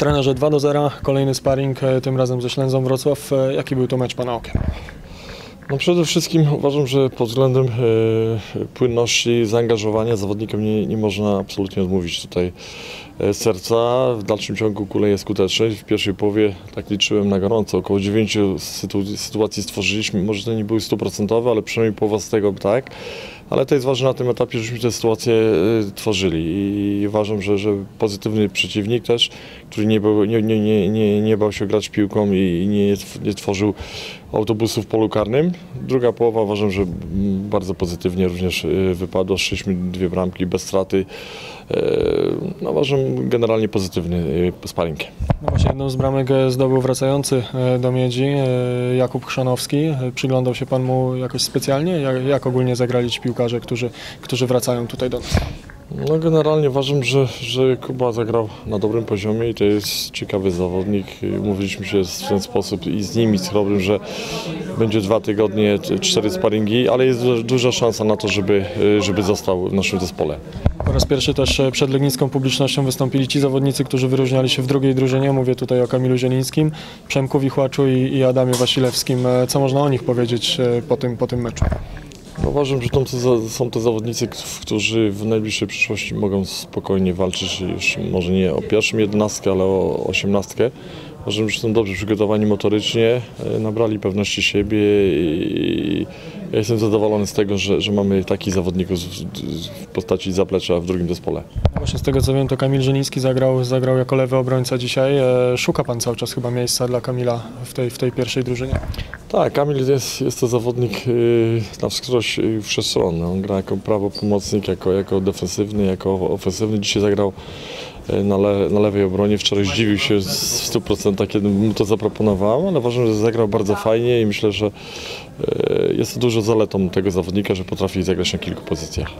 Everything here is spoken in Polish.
Trenerze 2 do 0, kolejny sparring, e, tym razem ze Ślęzą Wrocław. E, Jaki był to mecz Pana okiem? No przede wszystkim uważam, że pod względem e, płynności, zaangażowania zawodnikom nie, nie można absolutnie odmówić tutaj serca. W dalszym ciągu kuleje skuteczność. W pierwszej połowie tak liczyłem na gorąco. Około 9 sytu, sytuacji stworzyliśmy. Może to nie były stuprocentowe, ale przynajmniej połowa z tego tak. Ale to jest ważne na tym etapie, żeśmy te sytuacje e, tworzyli i uważam, że, że pozytywny przeciwnik też, który nie, był, nie, nie, nie, nie, bał się grać piłką i nie, nie tworzył autobusów w polu karnym. Druga połowa uważam, że bardzo pozytywnie również e, wypadła. Szliśmy dwie bramki bez straty. No uważam generalnie pozytywny e, sparring. No właśnie jedną z bramek e, zdobył wracający e, do Miedzi e, Jakub Chrzanowski. Przyglądał się Pan mu jakoś specjalnie? Jak, jak ogólnie zagrali ci piłkarze, którzy, którzy wracają tutaj do nas? No generalnie uważam, że, że Kuba zagrał na dobrym poziomie i to jest ciekawy zawodnik. Mówiliśmy się w ten sposób i z nim i z Chrobrym, że będzie dwa tygodnie, cztery sparingi, ale jest du- duża szansa na to, żeby, żeby został w naszym zespole. Po raz pierwszy też e, przed legnicką publicznością wystąpili ci zawodnicy, którzy wyróżniali się w drugiej drużynie. Mówię tutaj o Kamilu Zielińskim, Przemku Wichłaczu i, i Adamie Wasilewskim. E, Co można o nich powiedzieć e, po tym, po tym meczu? Uważam, że są to zawodnicy, którzy w najbliższej przyszłości mogą spokojnie walczyć już może nie o pierwszą jedenastkę, ale o osiemnastkę. Uważam, że są dobrze przygotowani motorycznie, e, nabrali pewności siebie i ja jestem zadowolony z tego, że, że mamy takich zawodników w, postaci zaplecza w drugim zespole. Właśnie z tego co wiem, to Kamil Zieliński zagrał, zagrał jako lewy obrońca dzisiaj. E, Szuka Pan cały czas chyba miejsca dla Kamila w tej, w tej pierwszej drużynie. Tak, Kamil jest, jest to zawodnik yy, na wskroś yy, wszechstronny. On gra jako prawo pomocnik, jako, jako defensywny, jako ofensywny. Dzisiaj zagrał na, le, na lewej obronie. Wczoraj zdziwił się w 100% kiedy mu to zaproponowałem, ale uważam, że zagrał bardzo fajnie i myślę, że yy, jest to dużo zaletą tego zawodnika, że potrafi zagrać na kilku pozycjach.